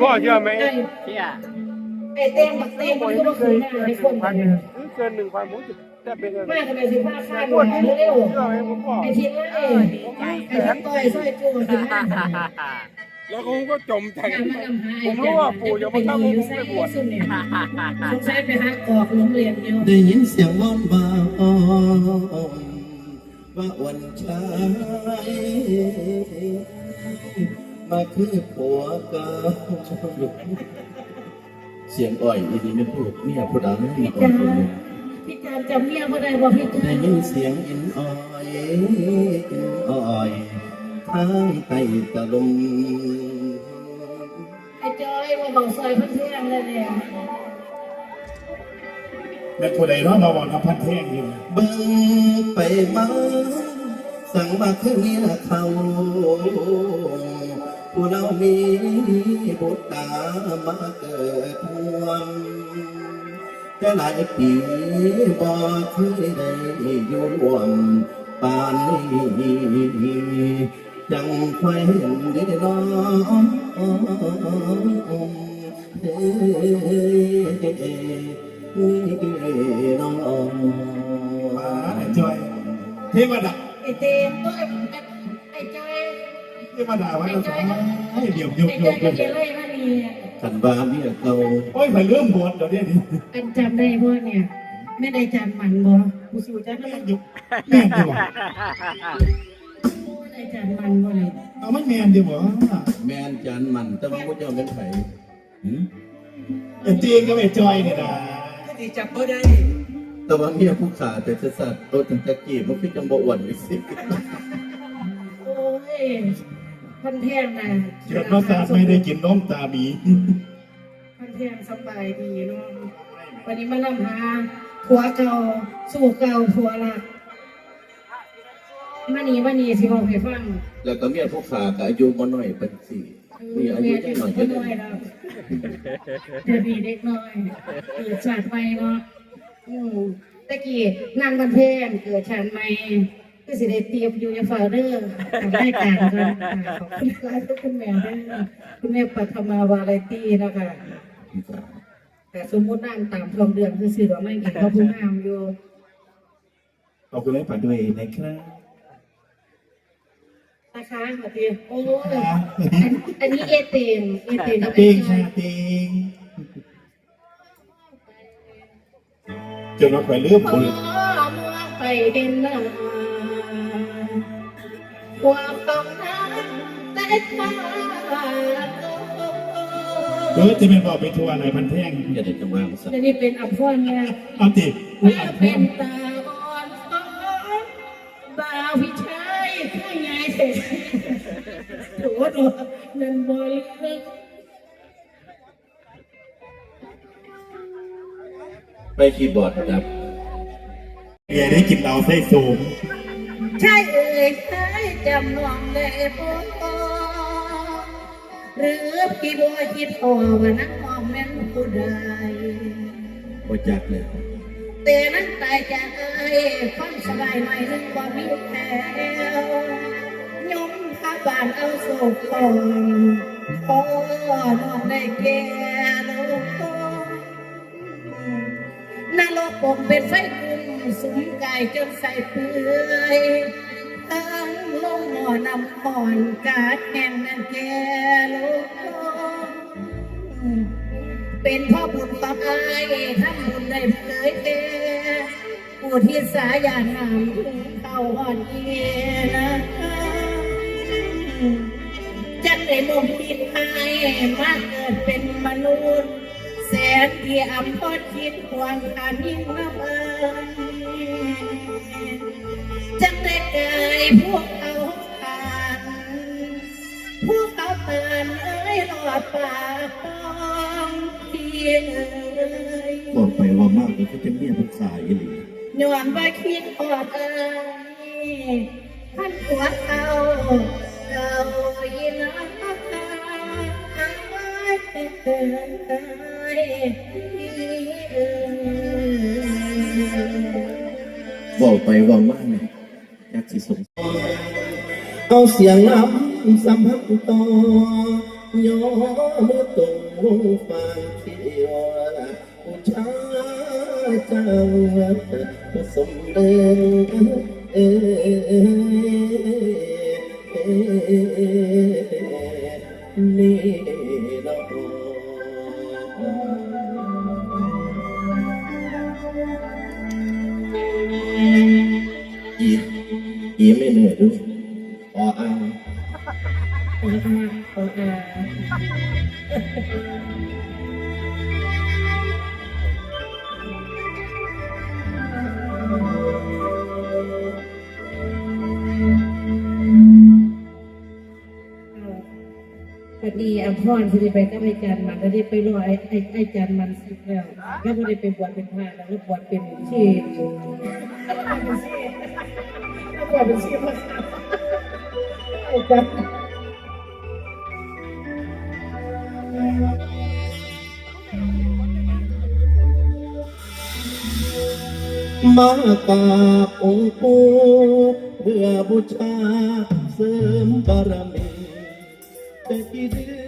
พ่อเชื่อไหมเชี่ยไอ้เต้มบักเต้มมันก็บ่เคยหน้าในคนพันเนี่ยเกินหนึ่งพันผมจะจะเป็นอะไรมากกันเลยสิบห้าค่าปหัววดที่เร็วเชื่อไหมผมพ่อไอ้ทีมไอ้ไอ้ทักต่อยซอยจูสิบห้าแล้วผมก็จมใจงานมาทำหาผมรู้ว่าปู่จะมาทำให้ผมไปบวชสุดเนี่ยสงสัยไปหากอกหลงเรียนอยู่ได้ยินเสียงร้อนบ่าวว่าวันชาย มาคือผัวเก่าเสียงอ่อยอีนี่ไม่พูดเมียพูดดังนี่ก่อนคนหนึ่งพี่จามจำเมียบ่ได้บ่พี่จาได้มยินเสียงอินอ่อยอินอ่อยทางไตตะลมไอ้จอยมาบอกซอยเพื่อนๆเลยเนี่ยแม่ผู้ใดเนาะมาบอกน้ำพันแท่งอยู่เบิ่งไปมาสั่งมาคือเมียเขา ผู้เรามีบุตรตามาเกิดทวงแต่หลายปีบ่เคยได้อยู่ร่วมปานนี้จังไฟเห็นดีน้องเฮ้นี่น้องมาไอ้จอยเทวดาไอ้เต้มก็ไอ้จอย เทวดาไว้ก็สองให้เดี๋ยวโยกไอ้โยจอยกก็โยจะกไล่มานี่ขันบาเมียเก่าโอ้ยไปเริ่มบวชเดี๋ยวนี้อันจำได้บ่เนี่ยไม่ได้จานมันบ่กูสิจันแล้วยุกแม่นดีกว่าไม่ได้จานมันบ่เนี่ยเอาไม่แม่นดีกว่าแมนจันมันแต่ว่าพระเจ้าเป็นไผ่หืมไอ้จีนกับไอ้จอยเนี่ยนะแต่ว่าเมียผู้ขาแต่จะสัตว์รถถึงจะกีบมันคือจังบ่อ้วนอีกสิโอ้ย พันเทียนน่ะเกิดมาศาสตร์ไม่ได้กินนมตาบีพันเทียนสบายดีเนาะวันนี้มานำหาผัวเก่าสู่เก่าผัวรักมานี่มานี่สิบอกให้ฟังแล้วก็เมียผู้ขาก็อายุบ่น้อยเป็นสี่มีอายุจังหน่อยก็ก็น้ได้อยแล้วเดี๋ยวดีเด็กน้อยเกิดชาติใหม่เนาะอืมตะกี้นั่งบันเพนเกิดชาติใหม่ ก็สิได้เตรียมอยู่ในฝ่าเด้อทำได้การกันค่ะขอบคุณหลายคุณแม่เด้อคุณแม่ปัทมาวาไรตี้นะคะ แต่สมมุตินั่งตามทองเดือนคือสื่อว่าไม่เห็นเขาพูดงามอยู่ขอบคุณให้ปัดด้วยนะครับ นะคะขอทีโอ้ยอันอันนี้เอเตนเอเตนกับเต็งไอ้จอค่ะยเต็งจนมาไปเริ่มพบอวชเมื่อไปเห็นหน้า ความต้องนั้นแต่ตาเออจะเป็นบอกไปทัวร์อะไรพันแท่งอย่าได้จังหวะสัตเดี๋ยวว์นี้เป็นอัมพรเนี่ยเอาติอุ้ยถ้าอับเป็แท่งนตาอ่อนฟ้อนบ่าววิชัยข้าใหญ่เสร็จโถดูนั่นบอยเลิกไปคีย์บอร์ดครับเดี๋ยวได้กินเหล้าไส้สูง ใช่เอ่ยใช่จำลองได้พอหรือพี่บัวคิดพอว่านักมองแม่นผู้ใดบ่จักเลยแต่นั้นตายจากเอ้ความสบายใหน่อยนึงบ่มีแล้วยมพาบานเอาโศกทองพอนอกได้แก่โลกนรกปกเป็นไฟก สุมกายจนใส่เปื่อยทั้งลงหมอนำห่อนกาดแห่งนั้นแก่โลกเป็นพ่อบุญต่ออายทำบุญได้เผยแผ่ผู้ที่สายานนำถึงเข้าอ่อนเอียนะจันได้บ่มคิดให้มาเกิดเป็นมนุษย์ แสนที่อำพอดคิดหวงขานิ่งน้ำเอ้ย จังได้เกยพวกเขาทานพวกเขาเตือนเอ้ยหลอดปากต้องเพียงเอ้ยบอกไปว่ามากก็คือจะเมียผู้ขาอีหลีย้อนว่าคิดอดเอ้ยท่านหัวเขาเก่าอีหลาเอ้ยเอ้ยเอ้ยเอ้ย บอกไปว่ามากเลยยอยากสิสงเอาเสียงล้ำสัมผัสต่อย่อมือตรงลงฟังเที่ยวผู้ชายเจ้าผสมเดินเออ อีอีไม่เหนื่อยด้วยออ่านโอ้อาโอ้อาพอดีอภรที่ได้ไปกับอาจารย์มันแล้วได้ไปรอไอ้ไอ้ไอ้อาจารย์มันสิแล้วแล้วก็ได้ไปบวชเป็นพระแล้วก็บวชเป็นชี แล้วบวชเป็นชีพระอาจารย์มากราบองค์ปู่เพื่อบูชาเสริมบารมีแต่กี่เดือน